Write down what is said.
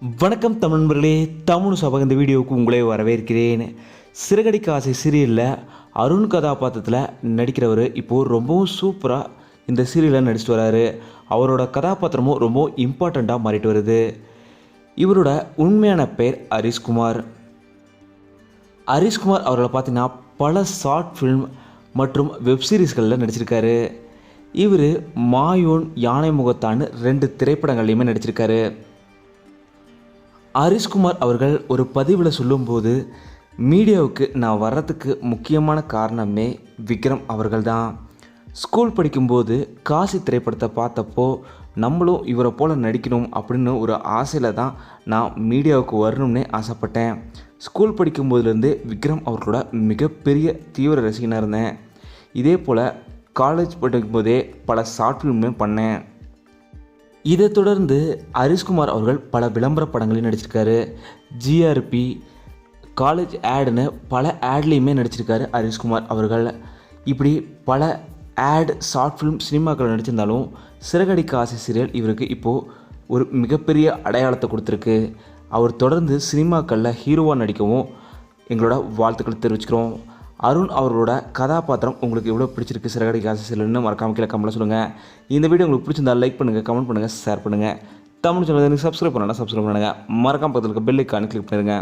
வணக்கம் தமிழ் நண்பர்களே தமிழ் சபக இந்த வீடியோவுக்கு உங்களே வரவேற்கிறேன். சிறகடிக்க ஆசை சீரியலில் அருண் கதாபாத்திரத்தில் நடிக்கிறவர் இப்போது ரொம்பவும் சூப்பராக இந்த சீரியலில் நடிச்சிட்டு வராரு. அவரோட கதாபாத்திரமும் ரொம்ப இம்பார்ட்டண்ட்டாக மாறிட்டு வருது. இவரோட உண்மையான பெயர் ஹரிஷ்குமார். ஹரிஷ்குமார் அவர்களை பார்த்தீங்கன்னா பல ஷார்ட் ஃபிலிம் மற்றும் வெப் சீரிஸ்களில் நடிச்சிருக்காரு. இவர் மாயோன் யானை முகத்தான்னு ரெண்டு திரைப்படங்கள்லையுமே நடிச்சிருக்காரு. ஹரிஷ்குமார் அவர்கள் ஒரு பதிவில் சொல்லும்போது மீடியாவுக்கு நான் வர்றதுக்கு முக்கியமான காரணமே விக்ரம் அவர்கள்தான். ஸ்கூல் படிக்கும்போது காசி திரைப்படத்தை பார்த்தப்போ நம்மளும் இவரை போல் நடிக்கணும் அப்படின்னு ஒரு ஆசையில் தான் நான் மீடியாவுக்கு வரணும்னே ஆசைப்பட்டேன். ஸ்கூல் படிக்கும்போதுலேருந்து விக்ரம் அவர்களோட மிகப்பெரிய தீவிர ரசிகனாக இருந்தேன். இதே போல் காலேஜ் படிக்கும்போதே பல ஷார்ட் ஃபிலிமே பண்ணேன். இதை தொடர்ந்து ஹரிஷ்குமார் அவர்கள் பல விளம்பர படங்களையும் நடிச்சிருக்காரு. ஜிஆர்பி காலேஜ் ஆடுன்னு பல ஆட்லேயுமே நடிச்சிருக்காரு ஹரிஷ்குமார் அவர்கள். இப்படி பல ஆட் ஷார்ட் ஃபிலிம் சினிமாக்கள் நடிச்சிருந்தாலும் சிறகடிக்க ஆசை சீரியல் இவருக்கு இப்போது ஒரு மிகப்பெரிய அடையாளத்தை கொடுத்துருக்கு. அவர் தொடர்ந்து சினிமாக்களில் ஹீரோவாக நடிக்கவும் எங்களோட வாழ்த்துக்கள் தெரிவிச்சுக்கிறோம். அருண் அவர்களோட கதாபாத்திரம் உங்களுக்கு எவ்வளோ பிடிச்சிருக்கு? சிறகடி சிலன்னு மறக்காம கீழே கமெண்ட்ல சொல்லுங்கள் இந்த வீடியோ உங்களுக்கு பிடிச்சிருந்தா லைக் பண்ணுங்கள் கமெண்ட் பண்ணுங்கள் ஷேர் பண்ணுங்கள் தமிழ் சேனல் சப்ஸ்கிரைப் பண்ணலாம் சப்ஸ்கிரைப் பண்ணுங்கள் மறக்காம பக்கத்தில் இருக்க பெல் ஐக்கானு கிளிக் பண்ணிடுங்க